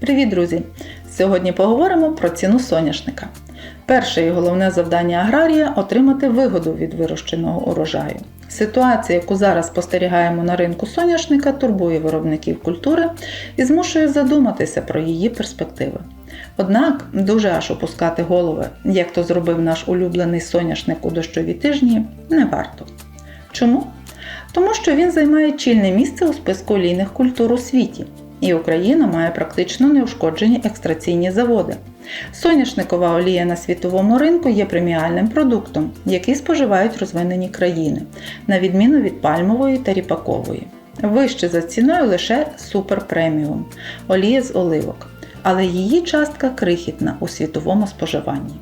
Привіт, друзі! Сьогодні поговоримо про ціну соняшника. Перше і головне завдання аграрія отримати вигоду від вирощеного урожаю. Ситуація, яку зараз спостерігаємо на ринку соняшника, турбує виробників культури і змушує задуматися про її перспективи. Однак дуже аж опускати голови, як то зробив наш улюблений соняшник у дощові тижні, не варто. Чому? Тому що він займає чільне місце у списку олійних культур у світі, і Україна має практично неушкоджені екстраційні заводи. Соняшникова олія на світовому ринку є преміальним продуктом, який споживають розвинені країни, на відміну від пальмової та ріпакової. Вище за ціною лише суперпреміум олія з оливок, але її частка крихітна у світовому споживанні.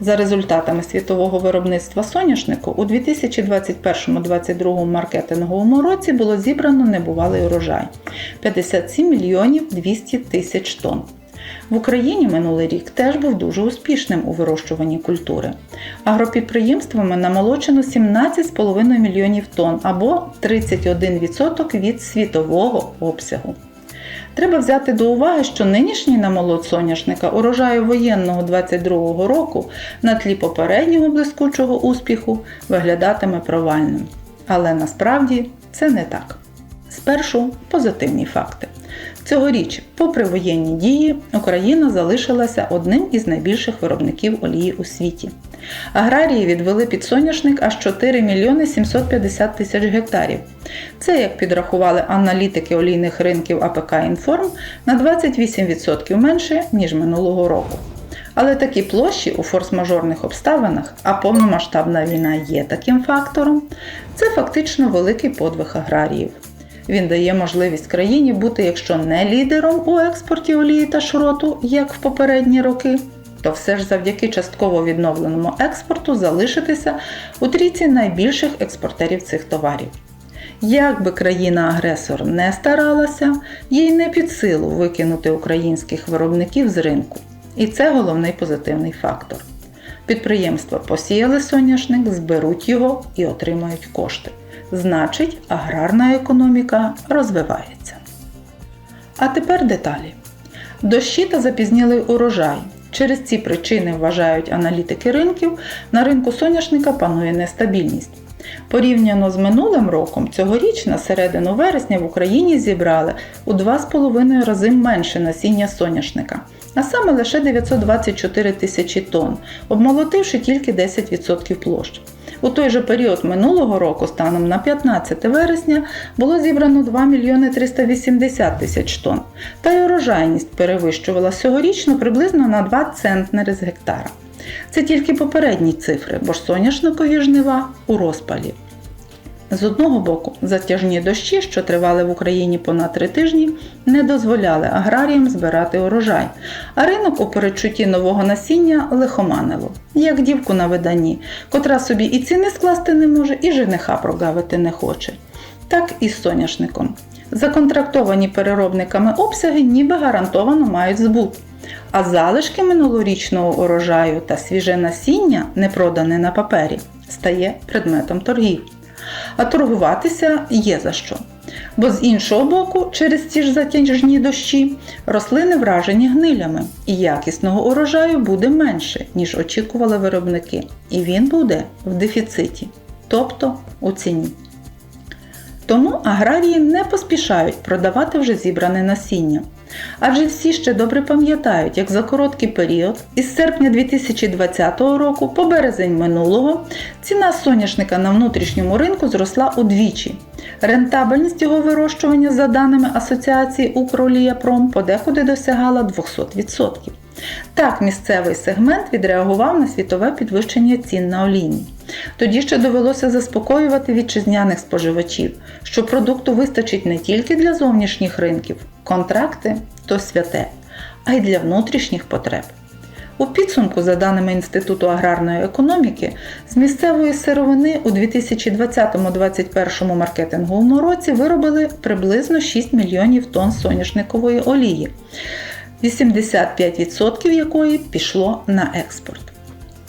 За результатами світового виробництва соняшнику у 2021-2022 маркетинговому році було зібрано небувалий урожай 57 мільйонів 200 тисяч тонн. В Україні минулий рік теж був дуже успішним у вирощуванні культури. Агропідприємствами намолочено 17,5 мільйонів тонн або 31% від світового обсягу. Треба взяти до уваги, що нинішній намолот соняшника урожаю воєнного 22-го року на тлі попереднього блискучого успіху виглядатиме провальним. Але насправді це не так. Спершу позитивні факти. Цьогоріч, попри воєнні дії, Україна залишилася одним із найбільших виробників олії у світі. Аграрії відвели під соняшник аж 4 мільйони 750 тисяч гектарів. Це, як підрахували аналітики олійних ринків АПК Інформ, на 28% менше, ніж минулого року. Але такі площі у форс-мажорних обставинах, а повномасштабна війна є таким фактором, це фактично великий подвиг аграріїв. Він дає можливість країні бути, якщо не лідером у експорті олії та шроту, як в попередні роки, то все ж завдяки частково відновленому експорту залишитися у трійці найбільших експортерів цих товарів. Як би країна-агресор не старалася, їй не під силу викинути українських виробників з ринку. І це головний позитивний фактор. Підприємства посіяли соняшник, зберуть його і отримають кошти. Значить, аграрна економіка розвивається. А тепер деталі. Дощі та запізнілий урожай. Через ці причини, вважають аналітики ринків, на ринку соняшника панує нестабільність. Порівняно з минулим роком, цьогоріч на середину вересня в Україні зібрали у 2,5 рази менше насіння соняшника, а саме лише 924 тисячі тонн, обмолотивши тільки 10% площ. У той же період минулого року, станом на 15 вересня, було зібрано 2 мільйони 380 тисяч тонн, та й урожайність перевищувала цьогорічно приблизно на 2 центнери з гектара. Це тільки попередні цифри, бо ж соняшникові жнива у розпалі. З одного боку, затяжні дощі, що тривали в Україні понад три тижні, не дозволяли аграріям збирати урожай, а ринок у передчутті нового насіння лихоманило, як дівку на виданні, котра собі і ціни скласти не може, і жениха прогавити не хоче. Так і з соняшником. Законтрактовані переробниками обсяги ніби гарантовано мають збут. А залишки минулорічного урожаю та свіже насіння, не продане на папері, стає предметом торгів. А торгуватися є за що. Бо з іншого боку, через ці ж затяжні дощі, рослини вражені гнилями, і якісного урожаю буде менше, ніж очікували виробники, і він буде в дефіциті, тобто у ціні. Тому аграрії не поспішають продавати вже зібране насіння. Адже всі ще добре пам'ятають, як за короткий період із серпня 2020 року по березень минулого ціна соняшника на внутрішньому ринку зросла удвічі. Рентабельність його вирощування, за даними Асоціації Укроліяпром, подекуди досягала 200%. Так, місцевий сегмент відреагував на світове підвищення цін на олійні. Тоді ще довелося заспокоювати вітчизняних споживачів, що продукту вистачить не тільки для зовнішніх ринків, контракти то святе, а й для внутрішніх потреб. У підсумку, за даними Інституту аграрної економіки, з місцевої сировини у 2020-2021 маркетинговому році виробили приблизно 6 мільйонів тонн соняшникової олії, 85% якої пішло на експорт.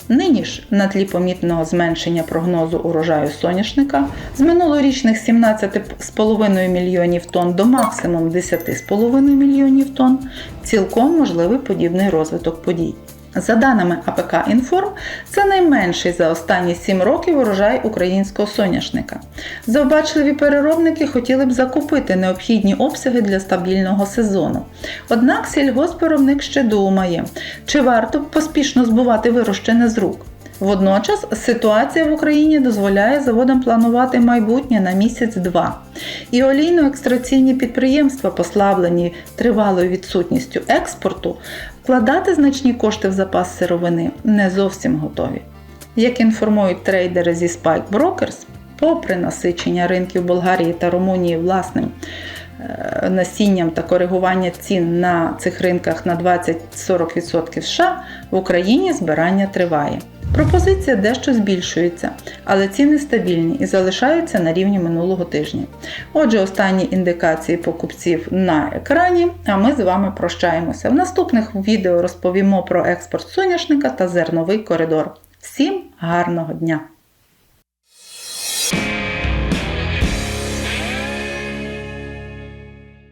Нині ж на тлі помітного зменшення прогнозу урожаю соняшника з минулорічних 17,5 мільйонів тонн до максимум 10,5 мільйонів тонн, цілком можливий подібний розвиток подій. За даними АПК Інформ, це найменший за останні 7 років урожай українського соняшника. Завбачливі переробники хотіли б закупити необхідні обсяги для стабільного сезону. Однак сільгоспвиробник ще думає, чи варто поспішно збувати вирощене з рук. Водночас ситуація в Україні дозволяє заводам планувати майбутнє на місяць-два. І олійно-екстраційні підприємства, послаблені тривалою відсутністю експорту, вкладати значні кошти в запас сировини не зовсім готові. Як інформують трейдери зі Spike Brokers, попри насичення ринків Болгарії та Румунії власним е, насінням та коригування цін на цих ринках на 20-40% США, в Україні збирання триває. Пропозиція дещо збільшується, але ціни стабільні і залишаються на рівні минулого тижня. Отже, останні індикації покупців на екрані, а ми з вами прощаємося. В наступних відео розповімо про експорт соняшника та зерновий коридор. Всім гарного дня!